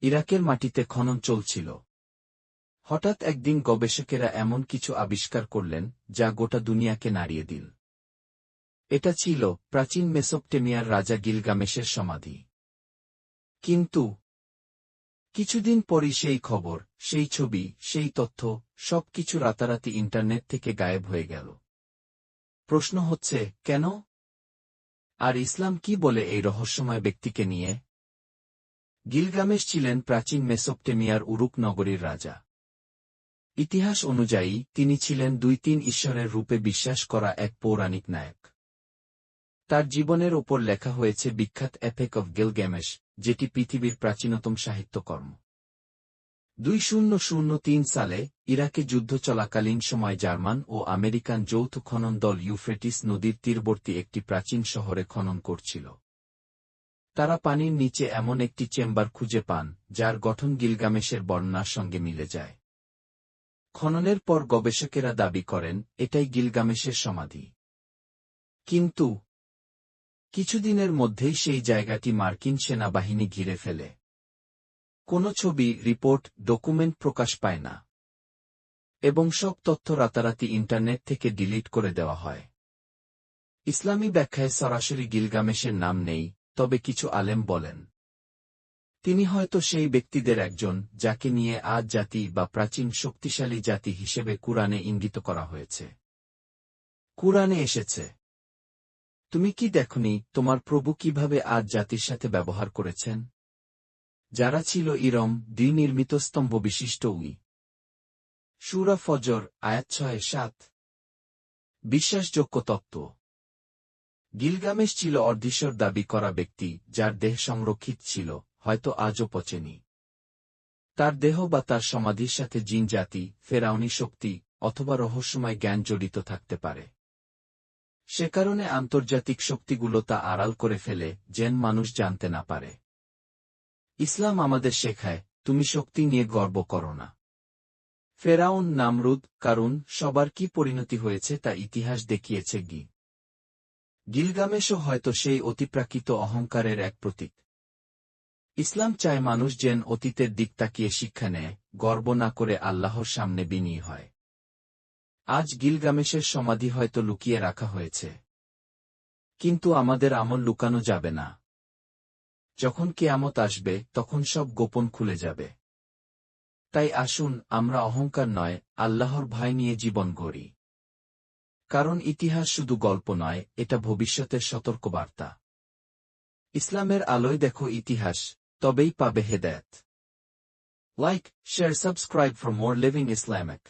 ইরাকের মাটিতে খনন চলছিল। হঠাৎ একদিন গবেষকেরা এমন কিছু আবিষ্কার করলেন, যা গোটা দুনিয়াকে নাড়িয়ে দিল। এটা ছিল প্রাচীন মেসোপটেমিয়ার রাজা গিলগামেশের সমাধি। কিন্তু কিছুদিন পরই সেই খবর, সেই ছবি, সেই তথ্য, সবকিছু রাতারাতি ইন্টারনেট থেকে গায়েব হয়ে গেল। প্রশ্ন হচ্ছে, কেন? আর ইসলাম কি বলে এই রহস্যময় ব্যক্তিকে নিয়ে? গিলগামেশ ছিলেন প্রাচীন মেসোপটেমিয়ার উরুক নগরীর রাজা। ইতিহাস অনুযায়ী, তিনি ছিলেন দুই তিন ঈশ্বরের রূপে বিশ্বাস করা এক পৌরাণিক নায়ক। তার জীবনের ওপর লেখা হয়েছে বিখ্যাত এপেক অব গিলগ্যামেশ যেটি পৃথিবীর প্রাচীনতম সাহিত্যকর্ম। দুই শূন্য শূন্য তিন সালে, ইরাকে যুদ্ধ চলাকালীন সময় জার্মান ও আমেরিকান যৌথ খনন দল ইউফ্রেটিস নদীর তীরবর্তী একটি প্রাচীন শহরে খনন করছিল। তারা পানির নিচে এমন একটি চেম্বার খুঁজে পান, যার গঠন গিলগামেশের বর্ণনার সঙ্গে মিলে যায়। খননের পর গবেষকেরা দাবি করেন, এটাই গিলগামেশের সমাধি। কিন্তু কিছুদিনের মধ্যেই সেই জায়গাটি মার্কিন সেনাবাহিনী ঘিরে ফেলে। কোনো ছবি, রিপোর্ট, ডকুমেন্ট প্রকাশ পায় না। এবং সব তথ্য রাতারাতি ইন্টারনেট থেকে ডিলিট করে দেওয়া হয়। ইসলামী ব্যাখ্যায় সরাসরি গিলগামেশের নাম নেই তবে কিছু আলেম বলেন, তিনি হয়তো সেই ব্যক্তিদের একজন যাকে নিয়ে আজ জাতি বা প্রাচীন শক্তিশালী জাতি হিসেবে কুরআনে ইঙ্গিত করা হয়েছে। কুরআনে এসেছে, তুমি কি দেখনি তোমার প্রভু কীভাবে আজ জাতির সাথে ব্যবহার করেছেন? যারা ছিল ইরম, দ্বিনির্মিত স্তম্ভ বিশিষ্ট উই। সুরা ফজর, আয়াত ছয়, সাত। বিশ্বাসযোগ্য তত্ত্ব। গিলগামেশ ছিল অর্ধীশ্বর দাবি করা ব্যক্তি, যার দেহ সংরক্ষিত ছিল, হয়তো আজও পচেনি। তার দেহ বা তার সমাধির সাথে জিন জাতি, ফেরাউনি শক্তি, অথবা রহস্যময় জ্ঞান জড়িত থাকতে পারে। সে কারণে আন্তর্জাতিক শক্তিগুলো তা আড়াল করে ফেলে, যেন মানুষ জানতে না পারে। ইসলাম আমাদের শেখায়, তুমি শক্তি নিয়ে গর্ব করো না। ফেরাউন, নামরুদ কারণ সবার কি পরিণতি হয়েছে তা ইতিহাস দেখিয়েছে গি। গিলগামেশও হয়তো সেই অতিপ্রাকৃত অহংকারের এক প্রতীক। ইসলাম চায় মানুষ যেন অতীতের দিক তাকিয়ে শিক্ষা নেয়, গর্ব না করে আল্লাহর সামনে বিনীয় হয়। আজ গিলগামেশের সমাধি হয়তো লুকিয়ে রাখা হয়েছে। কিন্তু আমাদের আমল লুকানো যাবে না। যখন কেয়ামত আসবে, তখন সব গোপন খুলে যাবে। তাই আসুন, আমরা অহংকার নয়, আল্লাহর ভয় নিয়ে জীবন গড়ি। কারণ ইতিহাস শুধু গল্প নয়, এটা ভবিষ্যতের সতর্কবার্তা। ইসলামের আলোয় দেখো ইতিহাস, তবেই পাবে হেদায়ত। Like share subscribe for more living Islamic